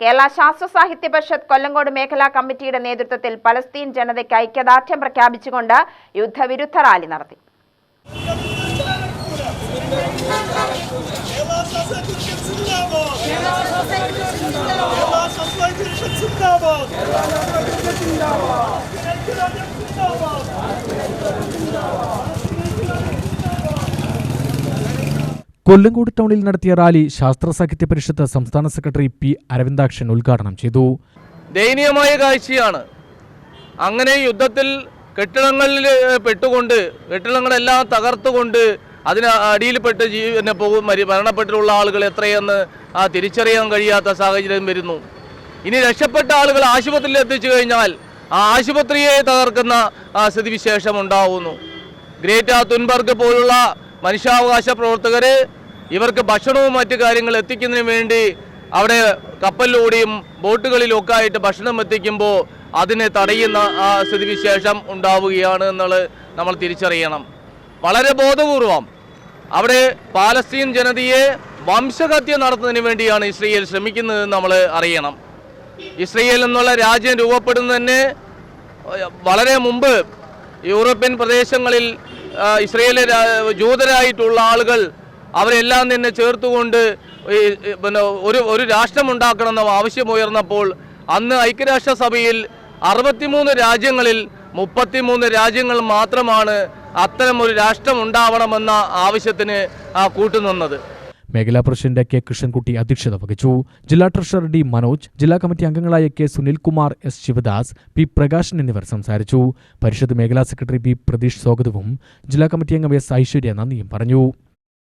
കേരള ശാസ്ത്ര സാഹിത്യ പരിഷത്ത് കൊല്ലങ്കോട് മേഖലാ കമ്മിറ്റിയുടെ നേതൃത്വത്തിൽ പലസ്തീൻ ജനതയ്ക്ക് ഐക്യദാർഢ്യം പ്രഖ്യാപിച്ചുകൊണ്ട് യുദ്ധവിരുദ്ധ റാലി നടത്തി. കൊല്ലങ്കോട് ടൗണിൽ നടത്തിയ റാലി ശാസ്ത്ര സാഹിത്യ പരിഷത്ത് സംസ്ഥാന സെക്രട്ടറി പി അരവിന്ദാക്ഷൻ ഉദ്ഘാടനം ചെയ്തു. ദയനീയമായ കാഴ്ചയാണ്. അങ്ങനെ യുദ്ധത്തിൽ കെട്ടിടങ്ങളിൽ പെട്ടുകൊണ്ട് കെട്ടിടങ്ങളെല്ലാം തകർത്തുകൊണ്ട് അതിന് അടിയിൽപ്പെട്ട് ജീവനെ പോകും മരി മരണപ്പെട്ടിട്ടുള്ള ആളുകൾ എത്രയെന്ന് ആ തിരിച്ചറിയാൻ കഴിയാത്ത സാഹചര്യം വരുന്നു. ഇനി രക്ഷപ്പെട്ട ആളുകൾ ആശുപത്രിയിൽ എത്തിച്ചു കഴിഞ്ഞാൽ ആ ആശുപത്രിയെ തകർക്കുന്ന ആ സ്ഥിതിവിശേഷം ഉണ്ടാവുന്നു. ഗ്രേറ്റ തുൻബർഗ് പോലുള്ള മനുഷ്യാവകാശ പ്രവർത്തകർ ഇവർക്ക് ഭക്ഷണവും മറ്റു കാര്യങ്ങൾ എത്തിക്കുന്നതിന് വേണ്ടി അവിടെ കപ്പലിലൂടെയും ബോട്ടുകളിലും ഒക്കെ ആയിട്ട് ഭക്ഷണം എത്തിക്കുമ്പോൾ അതിനെ തടയുന്ന ആ സ്ഥിതിവിശേഷം ഉണ്ടാവുകയാണ് എന്നുള്ളത് നമ്മൾ തിരിച്ചറിയണം. വളരെ ബോധപൂർവം. അവിടെ പാലസ്തീൻ ജനതയെ വംശഹത്യ നടത്തുന്നതിന് വേണ്ടിയാണ് ഇസ്രയേൽ ശ്രമിക്കുന്നത് നമ്മൾ അറിയണം. ഇസ്രയേൽ എന്നുള്ള രാജ്യം രൂപപ്പെടുന്നതിന് വളരെ മുമ്പ് യൂറോപ്യൻ പ്രദേശങ്ങളിൽ ഇസ്രയേലിലെ ജൂതരായിട്ടുള്ള ആളുകൾ അവരെല്ലാം തന്നെ ചേർത്തുകൊണ്ട് പിന്നെ ഒരു ഒരു രാഷ്ട്രമുണ്ടാക്കണമെന്ന ആവശ്യമുയർന്നപ്പോൾ അന്ന് ഐക്യരാഷ്ട്രസഭയിൽ അറുപത്തിമൂന്ന് രാജ്യങ്ങളിൽ മുപ്പത്തിമൂന്ന് രാജ്യങ്ങൾ മാത്രമാണ് അത്തരം ഒരു രാഷ്ട്രം ഉണ്ടാവണമെന്ന ആവശ്യത്തിന് കൂട്ടുനിന്നത് മേഖലാ പ്രസിഡന്റ് കെ കൃഷ്ണൻകുട്ടി അധ്യക്ഷത വഹിച്ചു. ജില്ലാ ട്രഷറർ ഡി മനോജ് ജില്ലാ കമ്മിറ്റി അംഗങ്ങളായ K Sunilkumar S Sivadas P Prakasan എന്നിവർ സംസാരിച്ചു. പരിഷത്ത് മേഖലാ സെക്രട്ടറി പി പ്രതീഷ് സ്വാഗതവും ജില്ലാ കമ്മിറ്റി അംഗം എസ് ഐശ്വര്യ നന്ദിയും പറഞ്ഞു.